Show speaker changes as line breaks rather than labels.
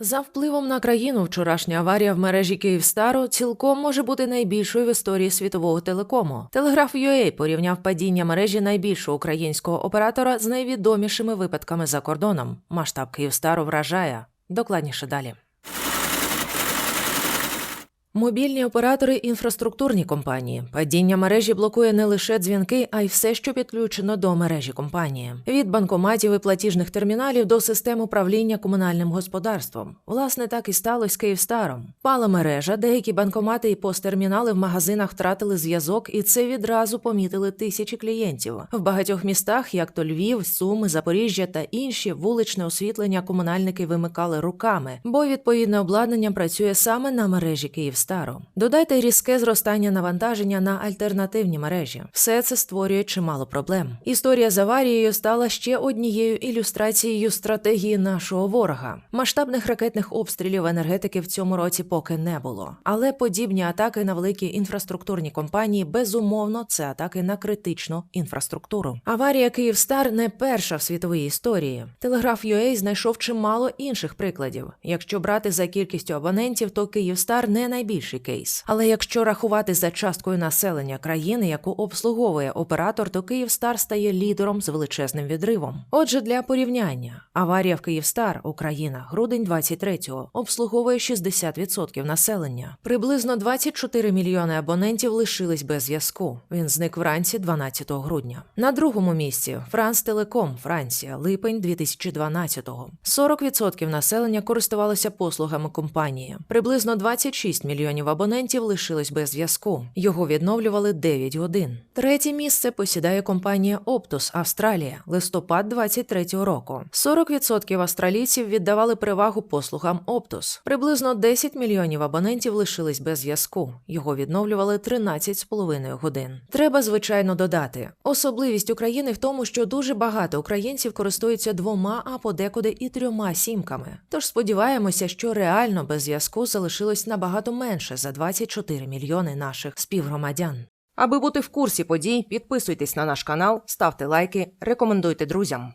За впливом на країну вчорашня аварія в мережі Київстару цілком може бути найбільшою в історії світового телекому. Телеграф UA порівняв падіння мережі найбільшого українського оператора з найвідомішими випадками за кордоном. Масштаб Київстару вражає. Докладніше далі. Мобільні оператори інфраструктурні компанії. Падіння мережі блокує не лише дзвінки, а й все, що підключено до мережі компанії. Від банкоматів і платіжних терміналів до систем управління комунальним господарством. Власне, так і сталося з Київстаром. Пала мережа, деякі банкомати і посттермінали в магазинах втратили зв'язок, і це відразу помітили тисячі клієнтів. В багатьох містах, як то Львів, Суми, Запоріжжя та інші, вуличне освітлення комунальники вимикали руками, бо відповідне обладнання працює саме на мережі Київстару. Додайте різке зростання навантаження на альтернативні мережі. Все це створює чимало проблем. Історія з аварією стала ще однією ілюстрацією стратегії нашого ворога. Масштабних ракетних обстрілів енергетики в цьому році поки не було. Але подібні атаки на великі інфраструктурні компанії безумовно це атаки на критичну інфраструктуру. Аварія Київстар не перша в світовій історії. Телеграф UA знайшов чимало інших прикладів. Якщо брати за кількістю абонентів, то Київстар не найбільший кейс. Але якщо рахувати за часткою населення країни, яку обслуговує оператор, то Київстар стає лідером з величезним відривом. Отже, для порівняння, аварія в Київстар, Україна, грудень 23-го, обслуговує 60% населення. Приблизно 24 мільйони абонентів лишились без зв'язку. Він зник вранці 12 грудня. На другому місці Франс Телеком, Франція, липень 2012-го. 40% населення користувалося послугами компанії. Приблизно 26 мільйонів абонентів лишились без зв'язку. Його відновлювали 9 годин. Третє місце посідає компанія Optus Австралія, листопад 23-го року. 40% австралійців віддавали перевагу послугам Optus. Приблизно 10 мільйонів абонентів лишились без зв'язку. Його відновлювали 13,5 годин. Треба звичайно додати. Особливість України в тому, що дуже багато українців користуються двома, а подекуди і трьома сімками. Тож сподіваємося, що реально без зв'язку залишилось набагато менше за 24 мільйони наших співгромадян. Аби бути в курсі подій, підписуйтесь на наш канал, ставте лайки, рекомендуйте друзям.